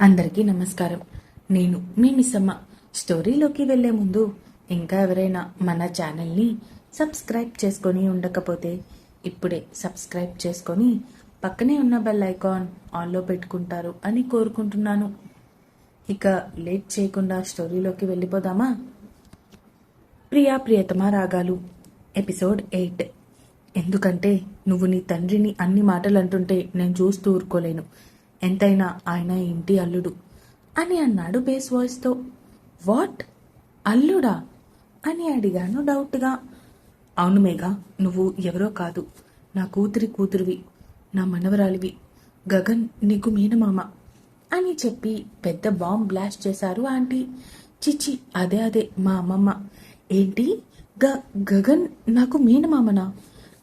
అందరికీ నమస్కారం. నేను మీ మిస్సమ్మ స్టోరీలోకి వెళ్ళే ముందు ఇంకా ఎవరైనా మన ఛానల్ని సబ్స్క్రైబ్ చేసుకొని ఉండకపోతే ఇప్పుడే సబ్స్క్రైబ్ చేసుకొని పక్కనే ఉన్న బెల్ ఐకాన్ ఆన్లో పెట్టుకుంటారు అని కోరుకుంటున్నాను. ఇక లేట్ చేయకుండా స్టోరీలోకి వెళ్ళిపోదామా? ప్రియా ప్రియతమ రాగాలు. Episode eight. ఎందుకంటే నువ్వు నీ తండ్రిని అన్ని మాటలు అంటుంటే నేను చూస్తూ ఊరుకోలేను. ఎంతైనా ఆయన ఇంటి అల్లుడు అని అన్నాడు బేస్ వాయిస్తో. వాట్? అల్లుడా? అని అడిగాను డౌట్గా. అవును మేఘా నువ్వు ఎవరో కాదు. నా కూతురి కూతురివి నా మనవరాలివి. గగన్ నీకు మీనమామ అని చెప్పి పెద్ద బాంబ్ బ్లాస్ట్ చేశారు ఆంటీ. చిచి అదే అదే మా అమ్మమ్మ. ఏంటి? గ గగన్ నాకు మీనమామనా?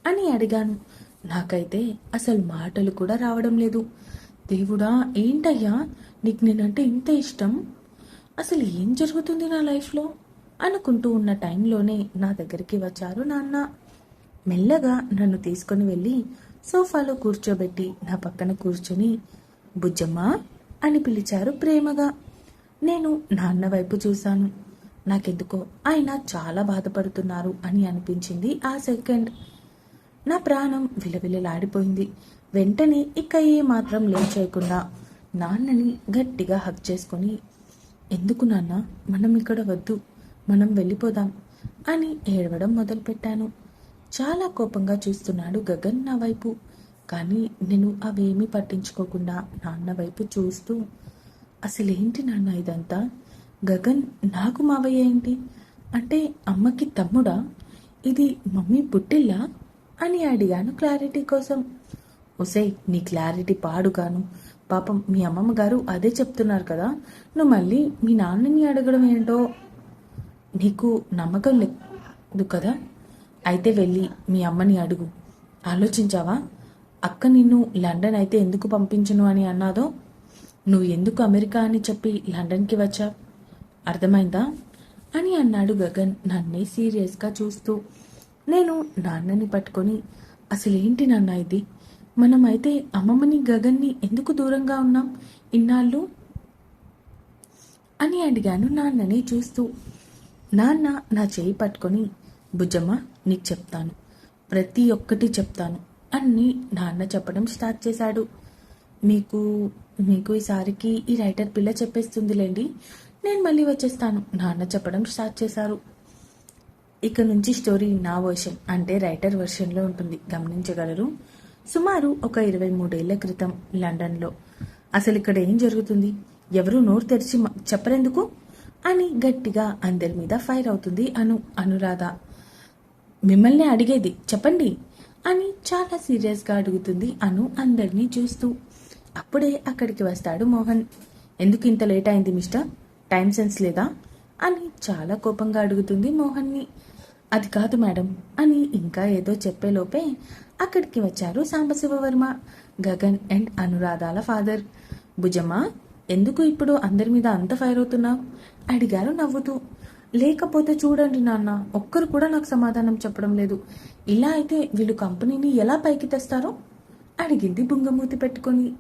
అని అడిగాను. నాకైతే అసలు మాటలు కూడా రావడం లేదు. దేవుడా ఏంటయ్యా? నీకు నేనంటే ఇంత ఇష్టం? అసలు ఏం జరుగుతుంది నా లైఫ్లో? అనుకుంటూ ఉన్న టైంలోనే నా దగ్గరికి వచ్చారు నాన్న. మెల్లగా నన్ను తీసుకొని వెళ్ళి సోఫాలో కూర్చోబెట్టి నా పక్కన కూర్చొని బుజ్జమ్మా అని పిలిచారు ప్రేమగా. నేను నాన్న వైపు చూశాను. నాకెందుకో ఆయన చాలా బాధపడుతున్నారు అని అనిపించింది ఆ సెకండ్. నా ప్రాణం విలవిలలాడిపోయింది. వెంటనే ఇక ఏ మాత్రం లేట్ చేయకుండా నాన్నని గట్టిగా హక్ చేసుకొని ఎందుకు నాన్న? మనం ఇక్కడ వద్దు. మనం వెళ్ళిపోదాం అని ఏడవడం మొదలుపెట్టాను. చాలా కోపంగా చూస్తున్నాడు గగన్ నా వైపు. కానీ నేను అవేమీ పట్టించుకోకుండా నాన్న వైపు చూస్తూ అసలేంటి నాన్న ఇదంతా? గగన్ నాకు మావయ్య ఏంటి? అంటే అమ్మకి తమ్ముడా? ఇది మమ్మీ పుట్టిల్లా? అని అడిగాను క్లారిటీ కోసం. ఒసే నీ క్లారిటీ పాడుగాను. పాపం మీ అమ్మమ్మ గారు అదే చెప్తున్నారు కదా. నువ్వు మళ్ళీ మీ నాన్నని అడగడం ఏంటో? నీకు నమ్మకం లేదు కదా? అయితే వెళ్ళి మీ అమ్మని అడుగు. ఆలోచించావా? అక్క నిన్ను లండన్ అయితే ఎందుకు పంపించను అని అన్నాదో? నువ్వు ఎందుకు అమెరికా అని చెప్పి లండన్కి వచ్చావు? అర్థమైందా? అని అన్నాడు గగన్ నన్నే సీరియస్గా చూస్తూ. నేను నాన్నని పట్టుకొని అసలేంటి నాన్న ఇది? మనమైతే అమ్మమ్మని గగన్ని ఎందుకు దూరంగా ఉన్నాం? ఇన్నాళ్ళు? అని అడిగాను నాన్నని చూస్తూ. నాన్న నా చేయి పట్టుకొని భుజమ్మా నీకు చెప్తాను. ప్రతి ఒక్కటి చెప్తాను అని నాన్న చెప్పడం స్టార్ట్ చేశాడు. మీకు మీకు ఈసారికి ఈ రైటర్ పిల్ల చెప్పేస్తుందిలేండి. నేను మళ్ళీ వచ్చేస్తాను నాన్న చెప్పడం స్టార్ట్ చేశారు. ఇక నుంచి స్టోరీ నా వర్షన్ అంటే రైటర్ వర్షన్లో ఉంటుంది. గమనించగలరు? సుమారు ఒక ఇరవై మూడేళ్ళ క్రితం లండన్లో. అసలు ఇక్కడ ఏం జరుగుతుంది? ఎవరు నోరు తెరిచి మ- చెప్పరెందుకు? అని గట్టిగా అందరి మీద ఫైర్ అవుతుంది అను అనురాధ. మిమ్మల్ని అడిగేది చెప్పండి అని చాలా సీరియస్గా అడుగుతుంది అను అందరినీ చూస్తూ. అప్పుడే అక్కడికి వస్తాడు మోహన్. ఎందుకు ఇంత లేట్ అయింది మిస్టర్? టైం సెన్స్ లేదా? అని చాలా కోపంగా అడుగుతుంది మోహన్ని. అది కాదు మేడం అని ఇంకా ఏదో చెప్పేలోపే అక్కడికి వచ్చారు సాంబశివవర్మ గగన్ అండ్ అనురాధాల ఫాదర్. భుజమా ఎందుకు ఇప్పుడు అందరి మీద అంత ఫైర్ అవుతున్నావు? అడిగారు నవ్వుతూ. లేకపోతే చూడండి నాన్న ఒక్కరు కూడా నాకు సమాధానం చెప్పడం లేదు. ఇలా అయితే వీళ్ళు కంపెనీని ఎలా పైకి తెస్తారో? అడిగింది బుంగమూతి పెట్టుకొని.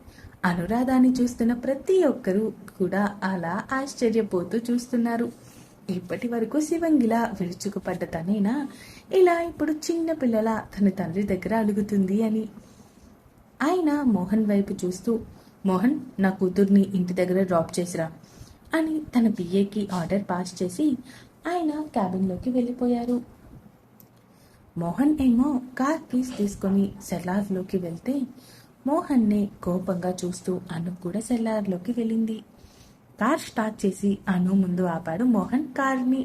అనురాధాన్ని చూస్తున్న ప్రతి ఒక్కరూ కూడా అలా ఆశ్చర్యపోతూ చూస్తున్నారు. ఇప్పటి వరకు శివంగిలా విరుచుకుపడ్డ తనేనా? ఇలా ఇప్పుడు చిన్న పిల్లల తన తండ్రి దగ్గర అడుగుతుంది అని. ఆయన మోహన్ వైపు చూస్తూ మోహన్ నా కూతుర్ని ఇంటి దగ్గర డ్రాప్ చేసిరా అని తన పిఏకి ఆర్డర్ పాస్ చేసి ఆయన క్యాబిన్లోకి వెళ్ళిపోయారు. మోహన్ ఏమో కార్ కీస్ తీసుకొని సెల్లార్లోకి వెళ్తే మోహన్నే కోపంగా చూస్తూ అను కూడా సెల్లార్లోకి వెళ్ళింది. కార్ స్టార్ట్ చేసి అను ముందు ఆపాడు మోహన్ కార్ని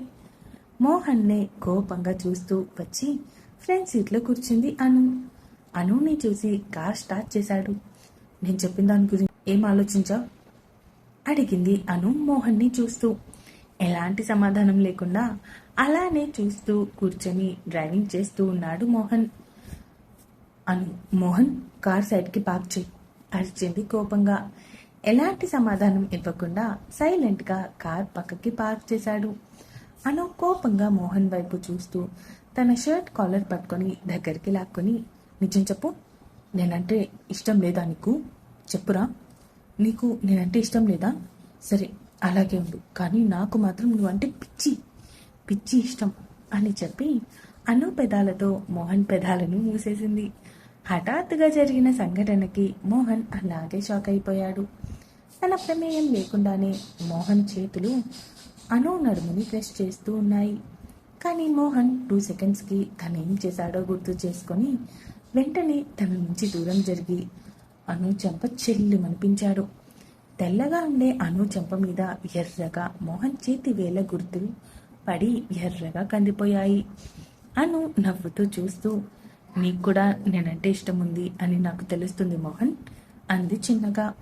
మోహన్నే కోపంగా చూస్తూ వచ్చి ఫ్రంట్ సీట్లో కూర్చుంది అను. అనుని చూసి కార్ స్టార్ట్ చేశాడు. నేను చెప్పిన దాని గురించి ఏం ఆలోచించావు? అడిగింది అను మోహన్ని చూస్తూ. ఎలాంటి సమాధానం లేకుండా అలానే చూస్తూ కూర్చొని డ్రైవింగ్ చేస్తూ ఉన్నాడు మోహన్. అను. మోహన్ కార్ సైడ్కి పార్క్ చేయి అరిచింది కోపంగా. ఎలాంటి సమాధానం ఇవ్వకుండా సైలెంట్గా కార్ పక్కకి పార్క్ చేశాడు. అను కోపంగా మోహన్ వైపు చూస్తూ తన షర్ట్ కాలర్ పట్టుకొని దగ్గరికి లాక్కొని నిజం చెప్పు నేనంటే ఇష్టం లేదా నీకు? చెప్పురా. నీకు నేనంటే ఇష్టం లేదా? సరే అలాగే ఉండు కానీ నాకు మాత్రం నువ్వంటే పిచ్చి పిచ్చి ఇష్టం అని చెప్పి అను పెదాలతో మోహన్ పెదాలను మూసేసింది. హఠాత్తుగా జరిగిన సంఘటనకి మోహన్ అలాగే షాక్ అయిపోయాడు. తన ప్రమేయం లేకుండానే మోహన్ చేతులు అను నడుముని ప్రెస్ చేస్తూ ఉన్నాయి. కానీ మోహన్ టూ సెకండ్స్కి తను ఏం చేశాడో గుర్తు చేసుకొని వెంటనే తన నుంచి దూరం జరిగి అను చెంప చెల్లిమనిపించాడు. తెల్లగా ఉండే అను చెంప మీద ఎర్రగా మోహన్ చేతి వేల గుర్తులు పడి ఎర్రగా కందిపోయాయి. అను నవ్వుతూ చూస్తూ నీకు కూడా నేనంటే ఇష్టం ఉంది అని నాకు తెలుస్తుంది మోహన్. అంది చిన్నగా.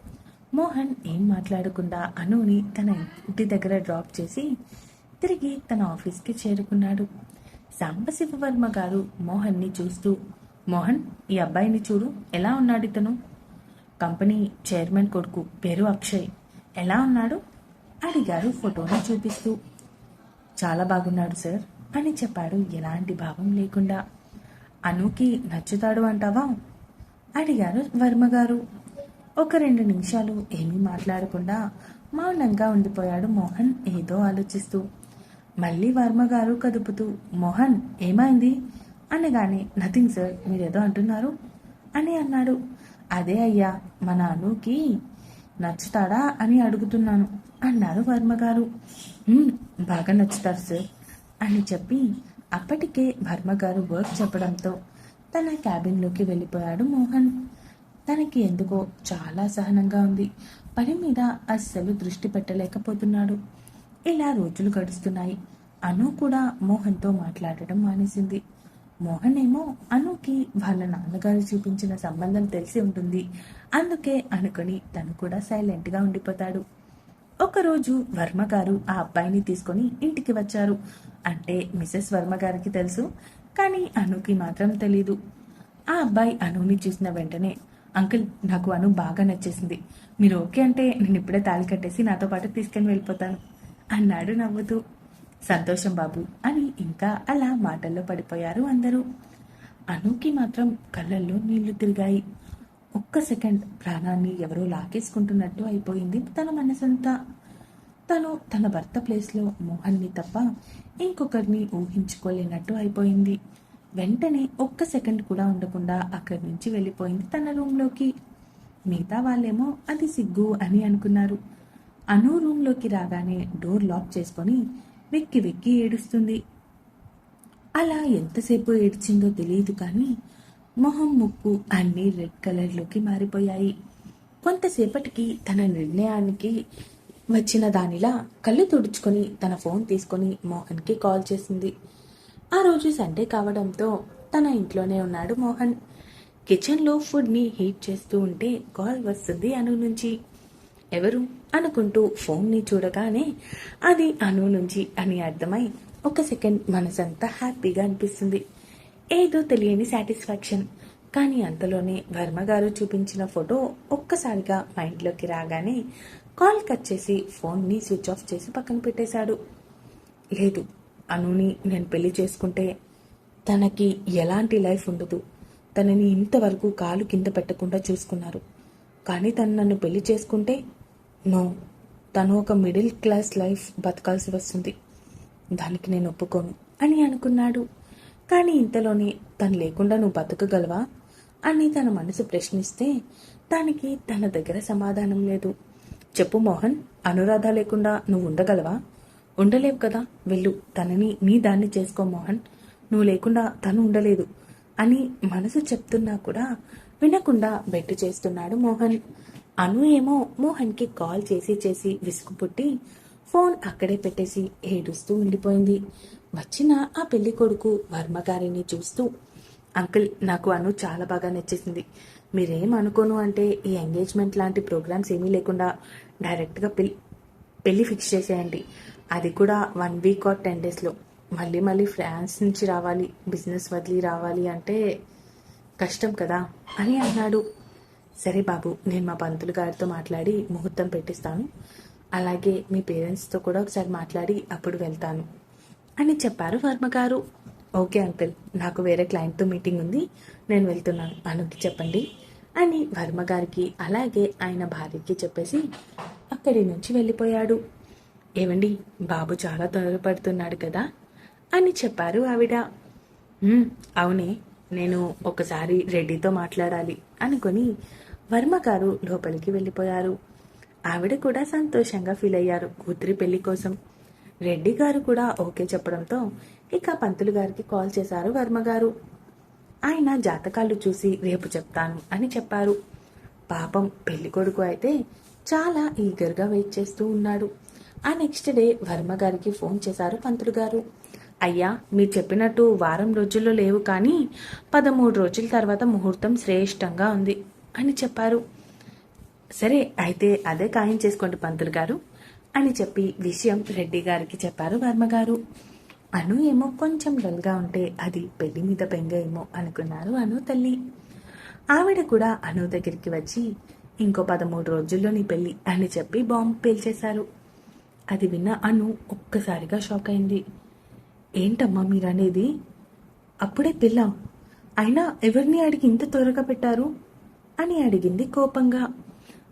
మోహన్ ఏం మాట్లాడకుండా అనుని తన ఇంటి దగ్గర డ్రాప్ చేసి తిరిగి తన ఆఫీస్కి చేరుకున్నాడు. సాంబశివవర్మ గారు మోహన్ని చూస్తూ మోహన్ ఈ అబ్బాయిని చూడు. ఎలా ఉన్నాడు ఇతను? కంపెనీ చైర్మన్ కొడుకు పేరు అక్షయ్. ఎలా ఉన్నాడు? అడిగారు ఫోటోని చూపిస్తూ. చాలా బాగున్నాడు సార్ అని చెప్పాడు. ఎలాంటి భావం లేకుండా అనుకి నచ్చుతాడు అంటావా? అడిగారు వర్మగారు ఒక రెండు నిమిషాలు ఏమీ మాట్లాడకుండా మౌనంగా ఉండిపోయాడు మోహన్ ఏదో ఆలోచిస్తూ. మళ్ళీ వర్మగారు కదుపుతూ మోహన్ ఏమైంది? అనగానే నథింగ్ సార్ మీరేదో అంటున్నారు? అని అన్నాడు. అదే అయ్యా మన అనుకి నచ్చుతాడా అని అడుగుతున్నాను అన్నారు వర్మగారు బాగా నచ్చుతారు సార్ అని చెప్పి అప్పటికే వర్మ గారు వర్క్ చెప్పడంతో తన క్యాబిన్లోకి వెళ్ళిపోయాడు మోహన్. తనకి ఎందుకో చాలా సహనంగా ఉంది. పని మీద అస్సలు దృష్టి పెట్టలేకపోతున్నాడు. ఇలా రోజులు గడుస్తున్నాయి. అను కూడా మోహన్తో మాట్లాడటం మానేసింది. మోహన్ ఏమో అనుకి వాళ్ళ నాన్నగారు చూపించిన సంబంధం తెలిసి ఉంటుంది. అందుకే అనుకుని తను కూడా సైలెంట్గా ఉండిపోతాడు. ఒకరోజు వర్మ గారు ఆ అబ్బాయిని తీసుకొని ఇంటికి వచ్చారు. అంటే మిసెస్ వర్మ గారికి తెలుసు కానీ అనుకి మాత్రం తెలీదు. ఆ అబ్బాయి అనుని చూసిన వెంటనే అంకుల్ నాకు అను బాగా నచ్చేసింది. మీరు ఓకే అంటే నేను ఇప్పుడే తాళి కట్టేసి నాతో పాటు తీసుకుని వెళ్ళిపోతాను అన్నాడు నవ్వుతూ. సంతోషం బాబు అని ఇంకా అలా మాటల్లో పడిపోయారు అందరూ. అనుకి మాత్రం కళ్ళల్లో నీళ్ళు తిరిగాయి. ఒక్క సెకండ్ ప్రాణాన్ని ఎవరో లాగేసుకుంటున్నట్టు అయిపోయింది తన మనసంతా. తను తన భర్త ప్లేస్లో మోహన్ని తప్ప ఇంకొకరిని ఊహించుకోలేనట్టు అయిపోయింది. వెంటనే ఒక్క సెకండ్ కూడా ఉండకుండా అక్కడి నుంచి వెళ్ళిపోయింది తన రూమ్లోకి. మిగతా వాళ్ళేమో అది సిగ్గు అని అనుకున్నారు. అను రూమ్లోకి రాగానే డోర్ లాక్ చేసుకొని వెక్కి వెక్కి ఏడుస్తుంది. అలా ఎంతసేపు ఏడ్చిందో తెలియదు కానీ మొహం ముక్కు అన్నీ రెడ్ కలర్లోకి మారిపోయాయి. కొంతసేపటికి తన నిర్ణయానికి వచ్చిన దానిలా కళ్ళు తుడుచుకొని తన ఫోన్ తీసుకొని మోహన్కి కాల్ చేసింది. ఆ రోజు సండే కావడంతో తన ఇంట్లోనే ఉన్నాడు మోహన్. కిచెన్లో ఫుడ్ని హీట్ చేస్తూ ఉంటే కాల్ వస్తుంది అను నుంచి. ఎవరు? అనుకుంటూ ఫోన్ని చూడగానే అది అను నుంచి అని అర్థమై ఒక సెకండ్ మనసంతా హ్యాపీగా అనిపిస్తుంది. ఏదో తెలియని సాటిస్ఫాక్షన్. కానీ అంతలోనే వర్మ గారు చూపించిన ఫోటో ఒక్కసారిగా మైండ్లోకి రాగానే కాల్ కట్ చేసి ఫోన్ని స్విచ్ ఆఫ్ చేసి పక్కన పెట్టేశాడు. లేదు అనుని నేను పెళ్ళి చేసుకుంటే తనకి ఎలాంటి లైఫ్ ఉండదు. తనని ఇంతవరకు కాలు కింద పెట్టకుండా చూసుకున్నారు. కానీ తను నన్ను పెళ్ళి చేసుకుంటే నో తను ఒక మిడిల్ క్లాస్ లైఫ్ బతకాల్సి వస్తుంది. దానికి నేను ఒప్పుకోను అని అనుకున్నాడు. కానీ ఇంతలోనే తను లేకుండా నువ్వు బతకగలవా? అని తన మనసు ప్రశ్నిస్తే దానికి తన దగ్గర సమాధానం లేదు. చెప్పు మోహన్ అనురాధ లేకుండా నువ్వు ఉండగలవా? ఉండలేవు కదా. వెళ్ళు. తనని నీ దాన్ని చేసుకో మోహన్. నువ్వు లేకుండా తను ఉండలేదు అని మనసు చెప్తున్నా కూడా వినకుండా బెట్టు చేస్తున్నాడు మోహన్. అను ఏమో మోహన్కి కాల్ చేసి చేసి విసుగు పుట్టి ఫోన్ అక్కడే పెట్టేసి ఏడుస్తూ ఉండిపోయింది. వచ్చిన ఆ పెళ్ళి కొడుకు వర్మ గారిని చూస్తూ అంకుల్ నాకు అను చాలా బాగా నచ్చేసింది. మీరేం అనుకోను అంటే ఈ ఎంగేజ్మెంట్ లాంటి ప్రోగ్రామ్స్ ఏమీ లేకుండా డైరెక్ట్గా పెళ్ళి పెళ్ళి ఫిక్స్ చేసేయండి. అది కూడా వన్ వీక్ ఆర్ టెన్ డేస్లో. మళ్ళీ మళ్ళీ ఫ్రాన్స్ నుంచి రావాలి బిజినెస్ వదిలి రావాలి అంటే కష్టం కదా అని అన్నాడు. సరే బాబు నేను మా పంతులు గారితో మాట్లాడి ముహూర్తం పెట్టిస్తాను. అలాగే మీ పేరెంట్స్తో కూడా ఒకసారి మాట్లాడి అప్పుడు వెళ్తాను. అని చెప్పారు వర్మ గారు. ఓకే అంకుల్ నాకు వేరే క్లయింట్తో మీటింగ్ ఉంది. నేను వెళ్తున్నాను. అనుకి చెప్పండి. అని వర్మ గారికి అలాగే ఆయన భార్యకి చెప్పేసి అక్కడి నుంచి వెళ్ళిపోయాడు. ఏమండి బాబు చాలా తొందరపడుతున్నాడు కదా? అని చెప్పారు ఆవిడ. అవునే నేను ఒకసారి రెడ్డితో మాట్లాడాలి అనుకొని వర్మ గారు లోపలికి వెళ్ళిపోయారు. ఆవిడ కూడా సంతోషంగా ఫీల్ అయ్యారు. కూతురి పెళ్ళి కోసం. రెడ్డి గారు కూడా ఓకే చెప్పడంతో ఇక పంతులు గారికి కాల్ చేశారు వర్మ గారు. ఆయన జాతకాలు చూసి రేపు చెప్తాను అని చెప్పారు. పాపం పెళ్ళి కొడుకు అయితే చాలా ఈగర్గా వెయిట్ చేస్తూ ఉన్నాడు. ఆ నెక్స్ట్ డే వర్మ గారికి ఫోన్ చేశారు పంతులు గారు. అయ్యా మీరు చెప్పినట్టు వారం రోజుల్లో లేవు కానీ పదమూడు రోజుల తర్వాత ముహూర్తం శ్రేష్టంగా ఉంది అని చెప్పారు. సరే అయితే అదే ఖాయం చేసుకోండి పంతులు గారు అని చెప్పి విషయం రెడ్డి గారికి చెప్పారు వర్మగారు అను ఏమో కొంచెం డల్గా ఉంటే అది పెళ్ళి మీద బెంగ ఏమో అనుకున్నారు అను తల్లి. ఆవిడ కూడా అను దగ్గరికి వచ్చి ఇంకో పదమూడు రోజుల్లో నీ పెళ్ళి అని చెప్పి బాంబు పేల్చేశారు. అది విన్న అను ఒక్కసారిగా షాక్ అయింది. ఏంటమ్మా మీరనేది? అప్పుడే పిల్ల అయినా ఎవరిని అడిగి ఇంత త్వరగా పెట్టారు? అని అడిగింది కోపంగా.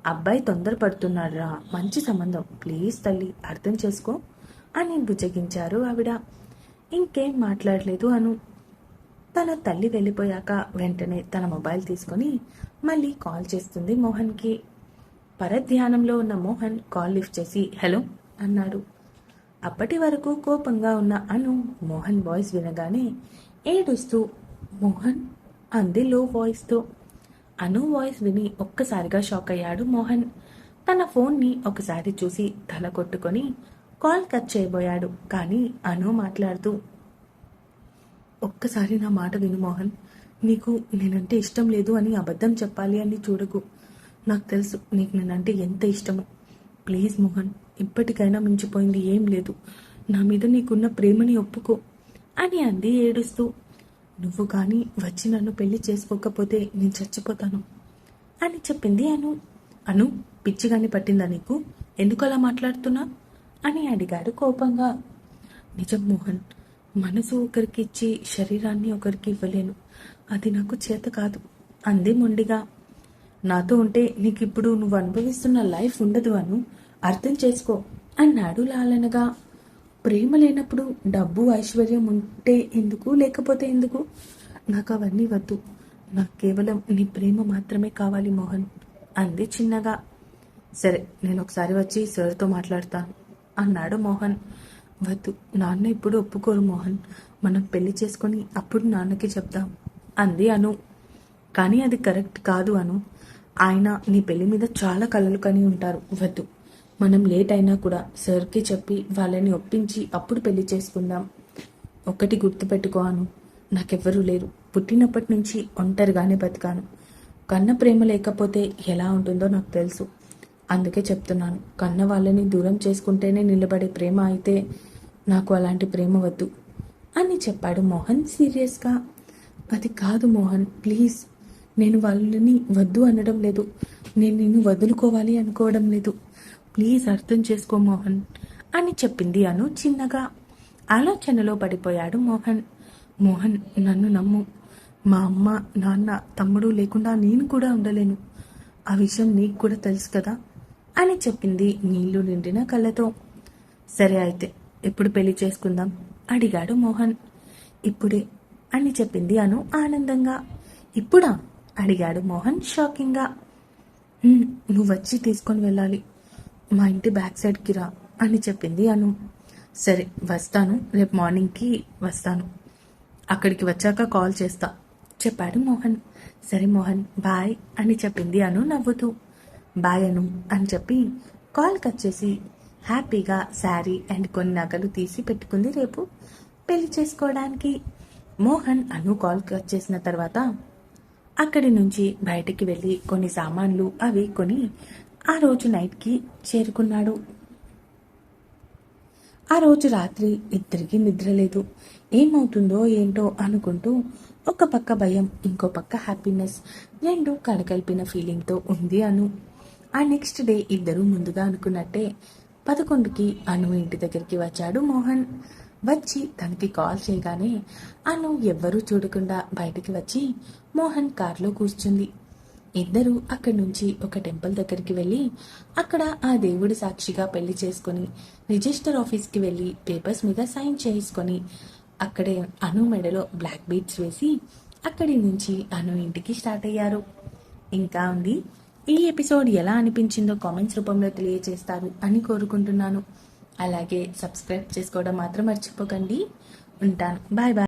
అబ్బాయి తొందరపడుతున్నాడురా. మంచి సంబంధం. ప్లీజ్ తల్లి అర్థం చేసుకో అని బుజ్జగించారు ఆవిడ. ఇంకేం మాట్లాడలేదు అను. తన తల్లి వెళ్ళిపోయాక వెంటనే తన మొబైల్ తీసుకొని మళ్ళీ కాల్ చేస్తుంది మోహన్కి. పరధ్యానంలో ఉన్న మోహన్ కాల్ లిఫ్ట్ చేసి హలో అన్నాడు. అప్పటి వరకు కోపంగా ఉన్న అను మోహన్ వాయిస్ వినగానే ఏడుస్తూ మోహన్ అంది లో వాయిస్తో అను వాయిస్ విని ఒక్కసారిగా షాక్ అయ్యాడు మోహన్. తన ఫోన్ని ఒకసారి చూసి తల కొట్టుకొని కాల్ కట్ చేయబోయాడు. కానీ అను మాట్లాడుతూ ఒక్కసారి నా మాట విను మోహన్. నీకు నేనంటే ఇష్టం లేదు అని అబద్ధం చెప్పాలి అని చూడకు. నాకు తెలుసు నీకు నేనంటే ఎంత ఇష్టమో. ప్లీజ్ మోహన్ ఇప్పటికైనా మించిపోయింది ఏం లేదు. నా మీద నీకున్న ప్రేమని ఒప్పుకో అని అంది ఏడుస్తూ. నువ్వు కానీ వచ్చి నన్ను పెళ్ళి చేసుకోకపోతే నేను చచ్చిపోతాను అని చెప్పింది అను. అను పిచ్చిగాని పట్టిందా నీకు? ఎందుకు అలా మాట్లాడుతున్నా? అని అడిగాడు కోపంగా. నిజం మోహన్ మనసు ఒకరికి ఇచ్చి శరీరాన్ని ఒకరికి ఇవ్వలేను. అది నాకు చేత కాదు అంది మొండిగా. నాతో ఉంటే నీకు ఇప్పుడు నువ్వు అనుభవిస్తున్న లైఫ్ ఉండదు అను. అర్థం చేసుకో అన్నాడు లాలనగా. ప్రేమ లేనప్పుడు డబ్బు ఐశ్వర్యం ఉంటే ఎందుకు? లేకపోతే ఎందుకు? నాకు అవన్నీ వద్దు. నాకు కేవలం నీ ప్రేమ మాత్రమే కావాలి మోహన్. అంది చిన్నగా. సరే నేను ఒకసారి వచ్చి సార్తో మాట్లాడతాను అన్నాడు మోహన్. వద్దు నాన్న ఇప్పుడు ఒప్పుకోరు మోహన్. మనం పెళ్ళి చేసుకొని అప్పుడు నాన్నకి చెప్దాం అంది అను. కానీ అది కరెక్ట్ కాదు అను. ఆయన నీ పెళ్ళి మీద చాలా కలలు కని ఉంటారు. వద్దు మనం లేట్ అయినా కూడా సార్కి చెప్పి వాళ్ళని ఒప్పించి అప్పుడు పెళ్ళి చేసుకుందాం. ఒకటి గుర్తుపెట్టుకోను నాకెవ్వరూ లేరు. పుట్టినప్పటి నుంచి ఒంటరిగానే బతికాను. కన్న ప్రేమ లేకపోతే ఎలా ఉంటుందో నాకు తెలుసు. అందుకే చెప్తున్నాను. కన్న వాళ్ళని దూరం చేసుకుంటేనే నిలబడే ప్రేమ అయితే నాకు అలాంటి ప్రేమ వద్దు. అని చెప్పాడు మోహన్ సీరియస్గా. అది కాదు మోహన్ ప్లీజ్. నేను వాళ్ళని వద్దు అనడం లేదు. నేను నిన్ను వదులుకోవాలి అనుకోవడం లేదు. ప్లీజ్ అర్థం చేసుకో మోహన్ అని చెప్పింది అను చిన్నగా. ఆలోచనలో పడిపోయాడు మోహన్. మోహన్ నన్ను నమ్ము. మా అమ్మ నాన్న తమ్ముడు లేకుండా నేను కూడా ఉండలేను. ఆ విషయం నీకు కూడా తెలుసు కదా? అని చెప్పింది నీళ్ళు నిండిన కళ్ళతో. సరే అయితే ఎప్పుడు పెళ్ళి చేసుకుందాం? అడిగాడు మోహన్. ఇప్పుడే అని చెప్పింది అను ఆనందంగా. ఇప్పుడా? అడిగాడు మోహన్ షాకింగ్గా. నువ్వు వచ్చి తీసుకొని వెళ్ళాలి. మా ఇంటి బ్యాక్ సైడ్కి రా అని చెప్పింది అను. సరే వస్తాను. రేపు మార్నింగ్కి వస్తాను. అక్కడికి వచ్చాక కాల్ చేస్తా చెప్పాడు మోహన్. సరే మోహన్ బాయ్ అని చెప్పింది అను నవ్వుతూ. బాయ్ అను అని చెప్పి కాల్ కట్ చేసి హ్యాపీగా శారీ అండ్ కొన్ని నగలు తీసి పెట్టుకుంది రేపు పెళ్ళి చేసుకోవడానికి. మోహన్ అను కాల్ కట్ చేసిన తర్వాత అక్కడి నుంచి బయటికి వెళ్ళి కొన్ని సామాన్లు అవి కొని ఆ రోజు నైట్కి చేరుకున్నాడు. ఆ రోజు రాత్రి ఇద్దరికి నిద్ర లేదు. ఏమవుతుందో ఏంటో అనుకుంటూ ఒక పక్క భయం ఇంకో పక్క హ్యాపీనెస్ రెండు కడగలిపిన ఫీలింగ్తో ఉంది అను. ఆ నెక్స్ట్ డే ఇద్దరు ముందుగా అనుకున్నట్టే పదకొండుకి అను ఇంటి దగ్గరికి వచ్చాడు మోహన్. వచ్చి తనకి కాల్ చేయగానే అను ఎవ్వరూ చూడకుండా బయటికి వచ్చి మోహన్ కారులో కూర్చుంది. ఇద్దరూ అక్కడి నుంచి ఒక టెంపుల్ దగ్గరికి వెళ్ళి అక్కడ ఆ దేవుడి సాక్షిగా పెళ్ళి చేసుకొని రిజిస్టర్ ఆఫీస్కి వెళ్ళి పేపర్స్ మీద సైన్ చేసుకొని అక్కడే అను మెడలో బ్లాక్ బీట్స్ వేసి అక్కడి నుంచి అను ఇంటికి స్టార్ట్ అయ్యారు. ఇంకా ఉంది ఈ ఎపిసోడ్ ఎలా అనిపించిందో కామెంట్స్ రూపంలో తెలియజేస్తారు అని కోరుకుంటున్నాను. అలాగే సబ్స్క్రైబ్ చేసుకోవడం మాత్రం మర్చిపోకండి. ఉంటాను. Bye bye.